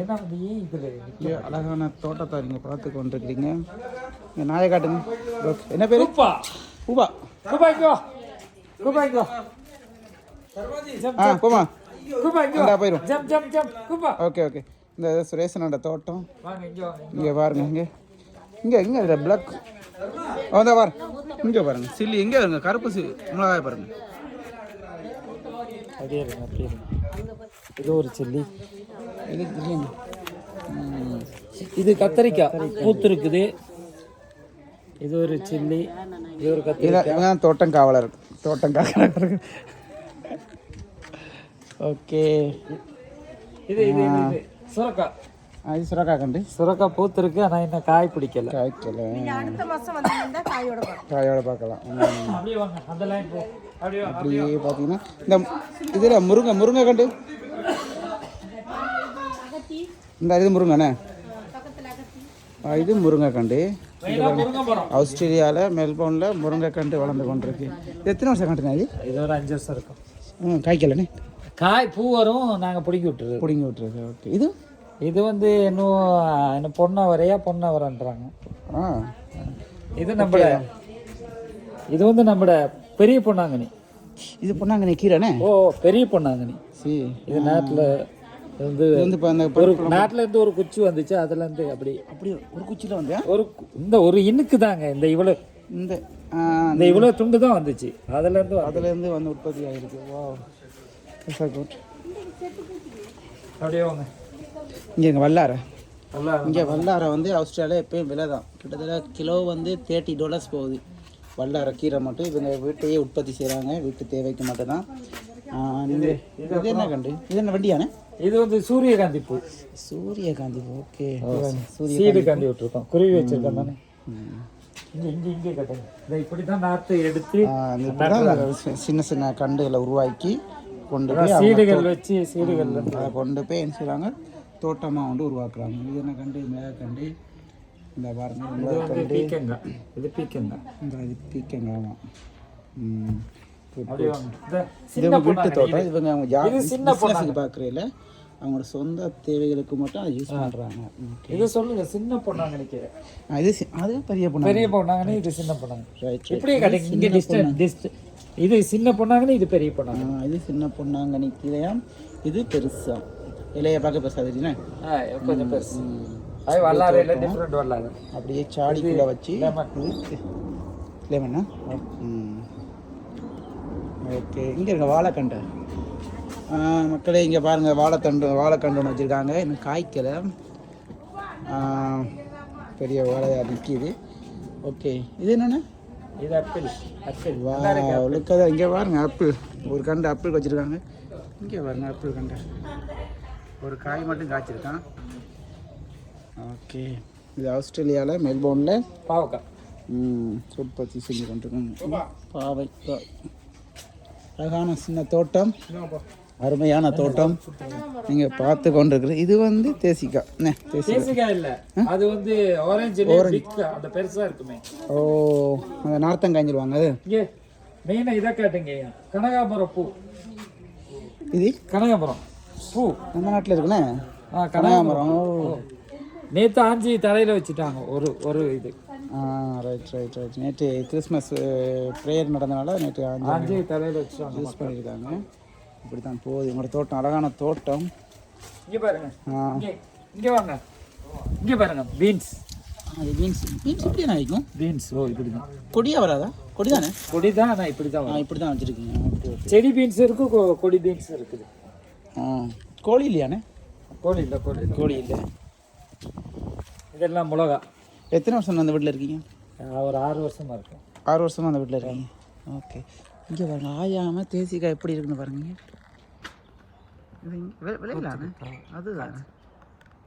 ஏன் இதுல அழகான தோட்டத்தை நீங்கள் பார்த்து கொண்டிருக்கிறீங்க. இங்கே நாயை காட்டுங்க என்ன பேர்? பூபா குப்பா இங்கோ. ஜம் ஆ போமா ஜம் ஜம் ஜம். குப்பா ஓகே ஓகே. இந்த சுரேசனோட தோட்டம். இங்கோ பாருங்க இங்கே. இங்கே இங்கே இதில் பிளாக் வந்தா பாரு. இங்கே பாருங்க. சில்லி எங்கே வருங்க கருப்பு சி மிளகாய் பாருங்க. இருங்க அப்படியே இது ஒரு சில்லி. இது இது கத்தரிக்காய். பூத்து இருக்குது. இது ஒரு சில்லி. இது ஒரு கத்திரி இதான் இவன் தான் தோட்டம் காவலர். தோட்டம் காவலர். ஓகே. இது இது சுரக்காய் அது சுரக்கா. கண்டு. சுரக்காய் பூத்து இருக்கு ஆனா இன்னும் காய் பிடிக்கல. காய்க்கல. அடுத்த மாசம் வந்தீங்கன்னா காயோட பார்க்கலாம். அப்படியே பார்த்தீங்கன்னா இந்த இதில் முருங்கை முருங்கை கண்டு. இந்த இது முருங்கண்ணே. இது முருங்கை கண்டு மெயினா முருங்கை மரம் ஆஸ்திரேலியாவில் மெல்போர்னில் முருங்கை கண்டு வளர்ந்து கொண்டிருக்கு. எத்தனை வருஷம் கண்டுனா இது? இது ஒரு அஞ்சு வருஷம் இருக்கும். ம் காய்க்கலண்ணே. காய் பூ வரும் நாங்க பிடிங்கி விட்டுறது பிடிங்கி விட்டுருக்கு ஓகே. இது? இது வந்து இன்னும் இன்னும் பொண்ணை வரையா பொண்ணை வரன்றாங்க. ஆ. இது நம்மட இது வந்து நம்மட பெரிய பொன்னாங்கனி இது பொண்ணாங்கண்ணே கீரைண்ணே? ஓ பெரிய பொன்னாங்கனி சரி. இது நாட்டுல வந்து வந்து இப்போ அந்த ஒரு நாட்டுல இருந்து ஒரு குச்சி வந்துச்சு அதுல இருந்து அப்படி. அப்படி ஒரு குச்சியில் வந்து? ஒரு இந்த ஒரு இனுக்கு தாங்க இந்த இவ்வளவு இந்த இந்த இவ்வளவு துண்டு தான் வந்துச்சு. அதுல இருந்து வ- அதுலேருந்து வந்து உற்பத்தி ஆகிருக்கு வா அப்படியே வாங்க. இங்கே இங்கே வல்லாரை. இங்கே வல்லாரை வந்து ஆஸ்திரேலியா எப்பயும் விலை தான். கிட்டத்தட்ட கிலோ வந்து தேர்ட்டி டாலர்ஸ் போகுது. வல்லாரை கீரை மட்டும் இவங்க வீட்டையே உற்பத்தி செய்கிறாங்க வீட்டு தேவைக்கு மட்டும்தான். இது என்ன கண்டு? இது என்ன வண்டியானே? இது வந்து சூரியகாந்தி பூ. சூரியகாந்தி ஓகே. சூரிய சீடு காந்தி விட்டுருக்கோம். குருவி வச்சிருக்கோம் தானே? இங்க இங்க இங்கே கட்டுங்க. இதை இப்படிதான் நாற்று எடுத்து சின்ன சின்ன கண்டுகளை உருவாக்கி கொண்டு போய் சீடுகள் வச்சு சீடுகள் அதை கொண்டு போய் என்ன செய்வாங்க தோட்டமாக வந்து உருவாக்குறாங்க. இது என்ன கண்டு? மிளகா கண்டு. இந்த பாருங்க பீக்கங்காய். இது பீக்கங்காய். இந்த இது பீக்கங்காமா ம். அப்படியே வாங்க. இந்த இது சின்ன வீட்டு தோட்டம். இவங்க அவங்க ஜா இது சின்ன பிஸ்னஸுக்கு பார்க்குறதுல அவங்களோட சொந்த தேவைகளுக்கு மட்டும் அதை யூஸ் பண்ணுறாங்க இது சொல்லுங்க சின்ன பொண்ணாங்கனி கீரை இது அது பெரிய பொண்ணு பெரிய பொண்ணாங்கனி இது சின்ன பொண்ணாங்கனி ரைட் இப்படியே இங்க டிஸ்ட் இது சின்ன பொண்ணாங்கனி இது பெரிய பொண்ணாங்கனி இது சின்ன பொண்ணாங்கனி கீழையாம் இது பெருசா. இலைய பார்க்க பெருசா ஆ கொஞ்சம் பெருசு. அது வல்லாறு இல்லை டிஃப்ரெண்ட் வல்லாறு அப்படியே சாடிக்குள்ளே வச்சு லெமன் லெமனா ம். ஓகே. இங்கே இருக்க வாழைக்கண்டை மக்களே இங்கே பாருங்கள் வாழைத்தண்டு வாழைக்கண்டு ஒன்று வச்சுருக்காங்க. இன்னும் காய்க்கலை. பெரிய வாழையாக நிற்கிது ஓகே. இது என்னென்ன? இது ஆப்பிள் ஆப்பிள் வா ஒழுக்கதா இங்கே பாருங்க ஆப்பிள் ஒரு கண்டு ஆப்பிள் வச்சுருக்காங்க. இங்கே பாருங்க ஆப்பிள் கண்டு ஒரு காய் மட்டும் காய்ச்சிருக்கான். ஓகே. இது ஆஸ்திரேலியாவில் மெல்போர்னில் பாவக்காய். உற்பத்தி செஞ்சு கொண்டிருக்காங்க பாவைக்காய். அழகான சின்ன தோட்டம். அருமையான தோட்டம். நீங்கள் பார்த்து கொண்டிருக்கிற இது வந்து தேசிக்காய். தேசிக்காய். இல்ல. அது வந்து ஆரஞ்சு பிக் அந்த பெருசா இருக்குமே. ஓ அந்த நார்த்தங்காய்ஞ்சிருவாங்க அது? இங்க மெயினா இதை காட்டுங்க கனகாபுரம் பூ. இது? கனகாபுரம் பூ. நம்ம நாட்டில் இருக்குண்ணே. ஓ. நேத்து ஆஞ்சி தலையில வச்சுட்டாங்க. ஒரு ஒரு இது. ரைட் ரைட் ரைட் நேற்று கிறிஸ்மஸ் ப்ரேயர் நடந்தனால நேற்று ஆஞ்சி தலையில வச்சுட்டாங்க யூஸ் பண்ணியிருக்காங்க இப்படி தான் போகுது. உங்களோட தோட்டம் அழகான தோட்டம். இங்க பாருங்க. ஆ. இங்க வாங்க. இங்க பாருங்க. பீன்ஸ் அது பீன்ஸ் பீன்ஸ் இப்படி என்ன வைக்கும் பீன்ஸ் ஓ இப்படிதான். கொடியா வராதா? கொடி தானே கொடி தான் ஆனா இப்படிதான் ஆ வரும். இப்படி தான் வச்சுருக்கீங்க செடி பீன்ஸ் இருக்கு கொ- கொடி பீன்ஸ் இருக்குது. ஆ. கோழி இல்லையாண்ணே? கோழி இல்ல கோழி கோழி இல்லை. இதெல்லாம் மிளகா. எத்தனை வருஷம் அந்த வீட்டில் இருக்கீங்க? ஒரு ஆறு வருஷமா இருக்கும் ஆறு வருஷமா அந்த வீட்டில் இருக்கீங்க. ஓகே. இங்கே பாருங்க ஆயாமல் தேசிக்காய் எப்படி இருக்குன்னு பாருங்க. இது இங்க- வி- விளையலாண்ணே அதுதான்?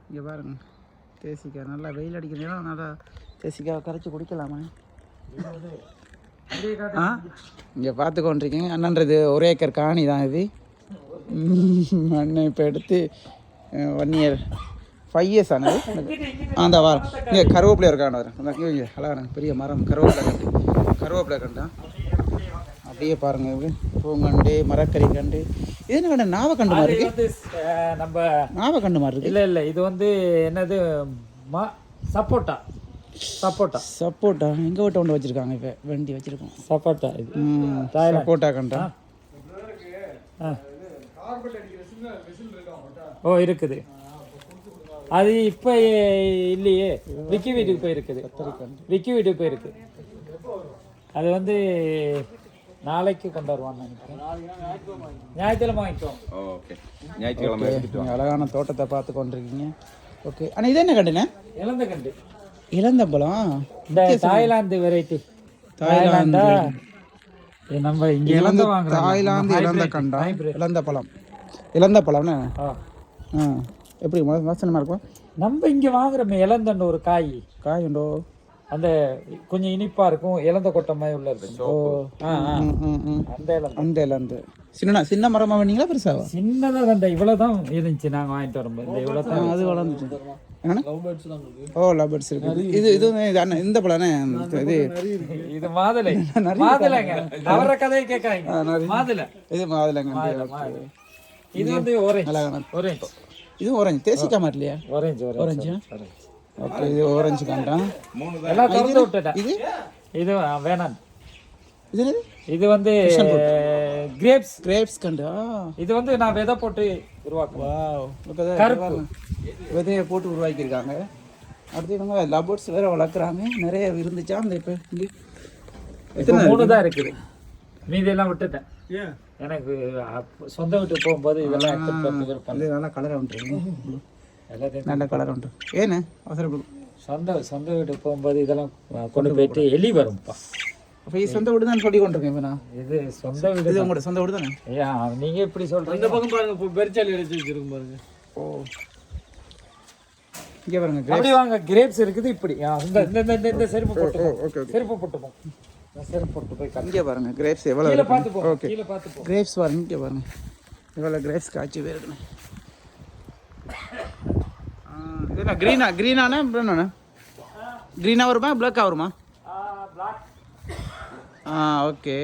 இங்கே பாருங்க தேசிக்காய் நல்லா வெயில் அடிக்கிற நேரம் நல்லா தேசிக்காய் கரைச்சி குடிக்கலாமா. ஆ? இங்கே பார்த்து கொண்டிருக்கீங்க. அண்ணன்றது ஒரு ஏக்கர் காணி தான் இது அண்ணன் இப்போ எடுத்து ஒன் இயர் ஃபைவ் இயர்ஸ் ஆனது அந்த வாரம் இங்கே கருவேப்பிலை இருக்கான வரேன் இங்கே அழகான பெரிய மரம் கருவேப்பிலை கண்டு கருவேப்பிலை கண்டா அப்படியே பாருங்கள் இப்படி பூங்கண்டு மரக்கறி கண்டு இது என்ன கண்டு நாவக்கண்டு மாதிரி இருக்கு நம்ம நாவக்கண்டு மாதிரி இருக்கு இல்ல இல்ல இது வந்து என்னது மா சப்போட்டா சப்போட்டா சப்போட்டா எங்க வீட்டை ஒன்று வச்சிருக்காங்க இப்போ வண்டி வச்சிருக்கோம் சப்போட்டா இது. சப்போட்டா கண்டா ஆ. ஓ இருக்குது அது இப்போ இல்லையே. விக்கி வீட்டுக்கு போயிருக்குது. விக்கி வீட்டுக்கு போயிருக்கு. அது வந்து நாளைக்கு கொண்டு வருவான்னு நினைக்கிறேன். ஞாயிற்றுக்கிழமை வாங்கிக்கோ. ஓகே. ஞாயிற்றுக்கிழமை எடுத்துட்டு நீங்க அழகான தோட்டத்தை பார்த்து கொண்டிருக்கீங்க. ஓகே. ஆனால் இது என்ன கண்டுண்ணே? இழந்த கண்டு. இளந்தம்பழம்? இந்த தாய்லாந்து வெரைட்டி தாய்லாந்தா. நம்ம இங்க இழந்த வாங்குறோம். தாய்லாந்து இளந்த கண்டா? இளந்த பழம் இளந்த பழம்னு ஆ. எப்படி ம- வாசனமா இருக்கும்? நம்ம இங்க வாங்குறோமே இளந்தண்டு ஒரு காய். காய் உண்டோ அந்த கொஞ்சம் இனிப்பா இருக்கும் இளந்த கொட்டை மாதிரி உள்ள இருக்கும் ஓ. அந்த இளந்த அந்த இளந்து சின்ன சின்ன மரமா வேணீங்களா பெருசாவா? சின்னதா அந்த இவ்வளவுதான் இருந்துச்சு நாங்க வாங்கிட்டு வரும்போது. இந்த இவ்வளவுதான் அது வளர்ந்துச்சு? ஓ லவ் பேர்ட்ஸ் இருக்கு. இது இது இந்த பழம் இது இது மாதுளை. மாதுளைங்க. அவர கதையை கேட்காங்க மாதுளை. இது மாதுளங்க மாதுளை. இது வந்து அழகான orange. இது orange. தேசிக்கா மாதிரி இல்லையா orange orange ஓகே இது orange கண்டா? எல்லாம் திறந்து விட்டுட்டேன். இது? இது வேணாம். இது இது வந்து கிரேப்ஸ் கிரேப்ஸ் கண்டா? இது வந்து நான் விதை போட்டு உருவாக்குவேன் விதையை போட்டு உருவாக்கியிருக்காங்க. அடுத்து இவங்க லபோட்ஸ் வேற வளர்க்குறாங்க. நிறைய இருந்துச்சா? அந்த இப்போ மூணு தான் இருக்குது. மீதி எல்லாம் விட்டுட்டேன். எனக்கு சொந்த வீட்டுக்கு போகும்போது இதெல்லாம் எடுத்துட்டு இது நல்லா கலராக வந்துருக்கு எல்லாத்தையும் நல்ல கலர் உண்டு. ஏன்னு? அவசரப்படும் சொந்த சொந்த வீட்டுக்கு போகும்போது இதெல்லாம் கொண்டு போயிட்டு எலி வரும்ப்பா. அப்போ இது சொந்த வீடு தான் சொல்லி கொண்டிருக்கேன் இப்போ நான். இது சொந்த வீடு இது உங்களோட சொந்த வீடு தானே? ஐயா நீங்க இப்படி சொல்றீங்க? பக்கம் பாருங்க இப்போ பெருச்சாலி எடுத்து வச்சிருக்கும் பாருங்க. ஓ. இங்கே பாருங்க அப்படி வாங்க கிரேப்ஸ் இருக்குது இப்படி. இந்த இந்த இந்த- இந்த- இந்த செருப்பு போட்டு போ. Okay okay. செருப்பு போட்டு இங்கே பாருங்க கிரேப்ஸ் எவ்வளோ ஓகே கிரேப்ஸ் பாருங்க இங்கே பாருங்க. இவ்வளோ கிரேப்ஸ் காய்ச்சி போயிருக்குண்ணே இது என்ன க்ரீனா க்ரீனாண்ணே ப்ரௌனாண்ணே க்ரீனாக வருமா பிளாக்காக வருமா? பிளாக் ஆ ஓகே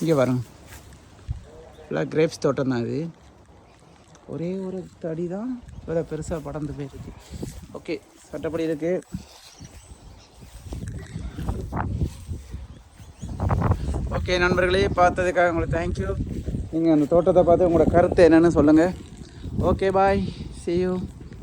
இங்கே பாருங்க. ஃபுல்லாக கிரேப்ஸ் தோட்டம் தான் இது. ஒரே ஒரு தடி தான் இவ்வளோ பெருசாக படர்ந்து போயிருக்கு. ஓகே சட்டப்படி இருக்கு. ஓகே நண்பர்களே பார்த்ததுக்காக உங்களுக்கு தேங்க்யூ நீங்கள் அந்த தோட்டத்தை பார்த்து உங்களோட கருத்து என்னென்னு சொல்லுங்கள் ஓகே பாய் சி யூ